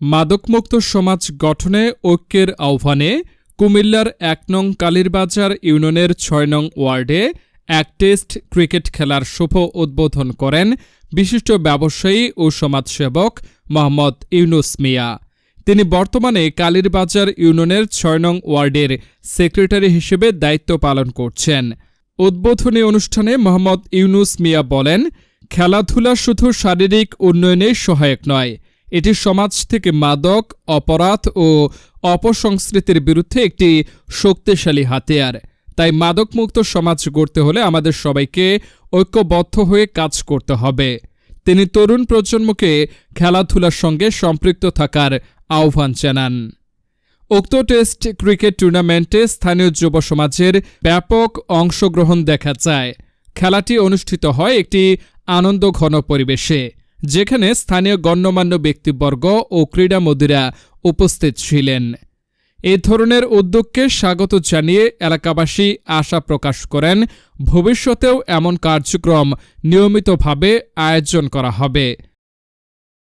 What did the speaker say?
মাদকমুক্ত সমাজ গঠনে ঐক্যের আহ্বানে কুমিল্লার এক নং কালীরবাজার ইউনিয়নের ছয় নং ওয়ার্ডে এক টেস্ট ক্রিকেট খেলার শুভ উদ্বোধন করেন বিশিষ্ট ব্যবসায়ী ও সমাজসেবক মোহাম্মদ ইউনুস মিয়া। তিনি বর্তমানে কালীরবাজার ইউনিয়নের ছয় নং ওয়ার্ডের সেক্রেটারি হিসেবে দায়িত্ব পালন করছেন। উদ্বোধনী অনুষ্ঠানে মোহাম্মদ ইউনুস মিয়া বলেন, খেলাধুলা শুধু শারীরিক উন্নয়নে সহায়ক নয় এটি সমাজ থেকে মাদক, অপরাধ ও অপসংস্কৃতির বিরুদ্ধে একটি শক্তিশালী হাতিয়ার। তাই মাদকমুক্ত সমাজ গড়তে হলে আমাদের সবাইকে ঐক্যবদ্ধ হয়ে কাজ করতে হবে। তিনি তরুণ প্রজন্মকে খেলাধুলার সঙ্গে সম্পৃক্ত থাকার আহ্বান জানান। উক্ত টেস্ট ক্রিকেট টুর্নামেন্টে স্থানীয় যুব সমাজের ব্যাপক অংশগ্রহণ দেখা যায়। খেলাটি অনুষ্ঠিত হয় একটি আনন্দঘন পরিবেশে। যেখানে স্থানীয় গণ্যমান্য ব্যক্তিবর্গ ও ক্রীড়ামোদীরা উপস্থিত ছিলেন। এ ধরনের উদ্যোগকে স্বাগত জানিয়ে এলাকাবাসী আশা প্রকাশ করেন, ভবিষ্যতেও এমন কার্যক্রম নিয়মিতভাবে আয়োজন করা হবে।